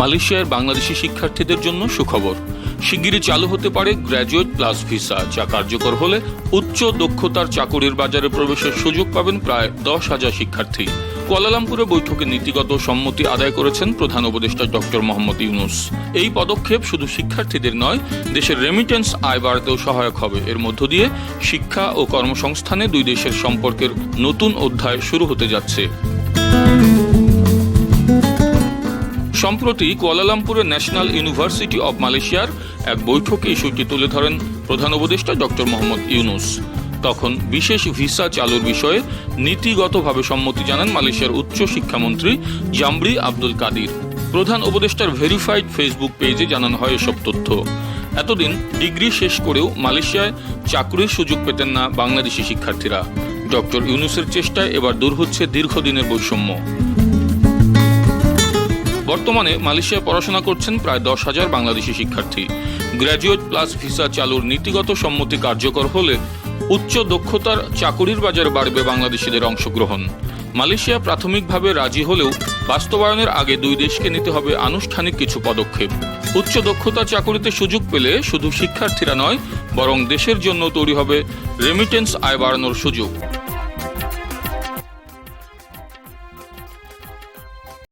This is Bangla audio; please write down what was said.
মালয়েশিয়ার বাংলাদেশি শিক্ষার্থীদের জন্য সুখবর। শিগগিরই চালু হতে পারে গ্র্যাজুয়েট প্লাস ভিসা, যা কার্যকর হলে উচ্চ দক্ষতার চাকুরির বাজারে প্রবেশের সুযোগ পাবেন প্রায় দশ হাজার শিক্ষার্থী। কুয়ালালামপুরে বৈঠকে নীতিগত সম্মতি আদায় করেছেন প্রধান উপদেষ্টা ডক্টর মোহাম্মদ ইউনুস। এই পদক্ষেপ শুধু শিক্ষার্থীদের নয়, দেশের রেমিটেন্স আয় বাড়াতেও সহায়ক হবে। এর মধ্য দিয়ে শিক্ষা ও কর্মসংস্থানে দুই দেশের সম্পর্কের নতুন অধ্যায় শুরু হতে যাচ্ছে। সম্প্রতি কুয়ালালামপুরের ন্যাশনাল ইউনিভার্সিটি অব মালয়েশিয়ার এক বৈঠকে ইস্যুটি তুলে ধরেন প্রধান উপদেষ্টা ডক্টর মোহাম্মদ ইউনুস। তখন বিশেষ ভিসা চালুর বিষয়ে নীতিগতভাবে সম্মতি জানান মালয়েশিয়ার উচ্চ শিক্ষামন্ত্রী জামরি আব্দুল কাদির। প্রধান উপদেষ্টার ভেরিফাইড ফেসবুক পেজে জানানো হয় এসব তথ্য। এতদিন ডিগ্রি শেষ করেও মালয়েশিয়ায় চাকরির সুযোগ পেতেন না বাংলাদেশি শিক্ষার্থীরা। ডক্টর ইউনুসের চেষ্টায় এবার দূর হচ্ছে দীর্ঘদিনের বৈষম্য। বর্তমানে মালয়েশিয়ায় পড়াশোনা করছেন প্রায় দশ হাজার বাংলাদেশি শিক্ষার্থী। গ্র্যাজুয়েট প্লাস ভিসা চালুর নীতিগত সম্মতি কার্যকর হলে উচ্চ দক্ষতার চাকুরির বাজারে বাড়বে বাংলাদেশিদের অংশগ্রহণ। মালয়েশিয়া প্রাথমিকভাবে রাজি হলেও বাস্তবায়নের আগে দুই দেশকে নিতে হবে আনুষ্ঠানিক কিছু পদক্ষেপ। উচ্চ দক্ষতা চাকুরিতে সুযোগ পেলে শুধু শিক্ষার্থীরা নয়, বরং দেশের জন্য তৈরি হবে রেমিটেন্স আয় বাড়ানোর সুযোগ।